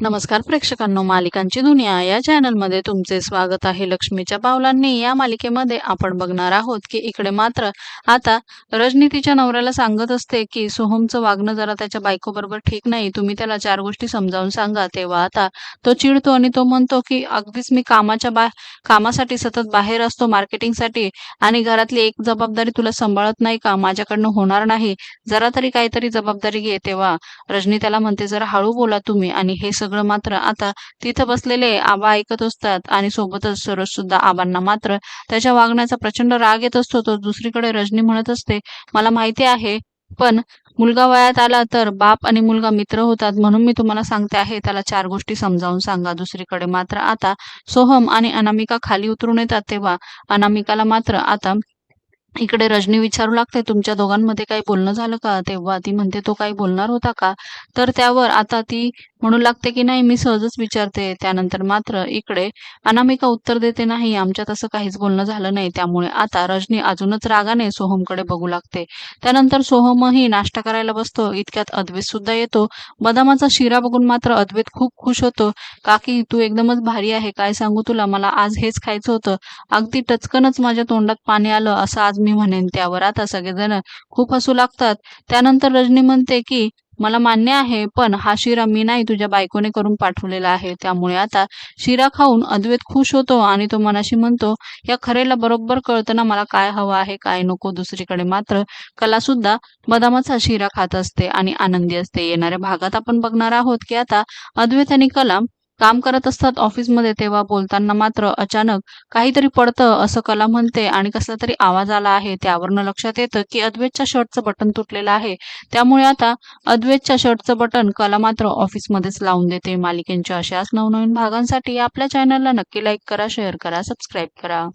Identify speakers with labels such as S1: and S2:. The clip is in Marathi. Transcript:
S1: नमस्कार प्रेक्षकांनो मालिकांची दुनिया या चॅनलमध्ये तुमचे स्वागत आहे. लक्ष्मीच्या पावलांनी या मालिकेमध्ये आपण बघणार आहोत की इकडे मात्र आता रजनी तिच्या नवऱ्याला सांगत असते की सोहमचं वागणं जरा त्याच्या बायकोबरोबर ठीक नाही तुम्ही त्याला चार गोष्टी समजावून सांगा. तेव्हा आता तो चिडतो आणि तो म्हणतो की अगदीच मी कामाच्या बा कामासाठी सतत बाहेर असतो मार्केटिंगसाठी आणि घरातली एक जबाबदारी तुला सांभाळत नाही का? माझ्याकडनं होणार नाही. जरा तरी काहीतरी जबाबदारी घे. तेव्हा रजनी त्याला म्हणते जरा हळू बोला तुम्ही. आणि हे सगळं मात्र आता तिथं बसलेले आबा ऐकत असतात आणि सोबतच सरोज सुद्धा आबांना मात्र त्याच्या वागण्याचा प्रचंड राग येत असतो. तो दुसरीकडे रजनी म्हणत असते मला माहिती आहे पण मुलगा वयात आला तर बाप आणि मुलगा मित्र होतात म्हणून मी तुम्हाला सांगते आहे. त्याला चार गोष्टी समजावून सांगा. दुसरीकडे मात्र आता सोहम आणि अनामिका खाली उतरून येतात तेव्हा अनामिकाला मात्र आता इकडे रजनी विचारू लागते तुमच्या दोघांमध्ये काही बोलणं झालं का? तेव्हा ती म्हणते तो काही बोलणार होता का? तर त्यावर आता ती म्हणू लागते की नाही मी सहजच विचारते. त्यानंतर मात्र इकडे अनामिका उत्तर देते नाही आमच्यात असं काहीच बोलणं झालं नाही. त्यामुळे आता रजनी अजूनच रागाने सोहमकडे बघू लागते. त्यानंतर सोहमही नाश्ता करायला बसतो इतक्यात अद्वैत सुद्धा येतो. बदामाचा शिरा बघून मात्र अद्वैत खूप खुश होतो. काकी तू एकदमच भारी आहे काय सांगू तुला? मला आज हेच खायचं होतं. अगदी टचकनच माझ्या तोंडात पाणी आलं असं आज मी म्हणेन त्यावर. आता सगळेजण खूप हसू लागतात. त्यानंतर रजनी म्हणते की मला मान्य आहे पण हा शिरा मी नाही तुझ्या बायकोने करून पाठवलेला आहे. त्यामुळे आता शिरा खाऊन अद्वैत खुश होतो आणि तो मनाशी म्हणतो या खरेला बरोबर कळतं ना मला काय हवं आहे काय नको. दुसरीकडे मात्र कला सुद्धा बदामाचा शिरा खात असते आणि आनंदी असते. येणाऱ्या भागात आपण बघणार आहोत की आता अद्वैत आणि कलाम काम करत असतात ऑफिसमध्ये तेव्हा बोलताना मात्र अचानक काहीतरी पडतं असं कला म्हणते आणि कसला तरी आवाज आला आहे. त्यावरनं लक्षात येतं की अद्वैतच्या शर्टचं बटन तुटलेलं आहे. त्यामुळे आता अद्वैतच्या शर्टचं बटन कला मात्र ऑफिसमध्येच लावून देते. मालिकेंच्या अशाच नवनवीन भागांसाठी आपल्या चॅनलला नक्की लाईक करा शेअर करा सबस्क्राईब करा.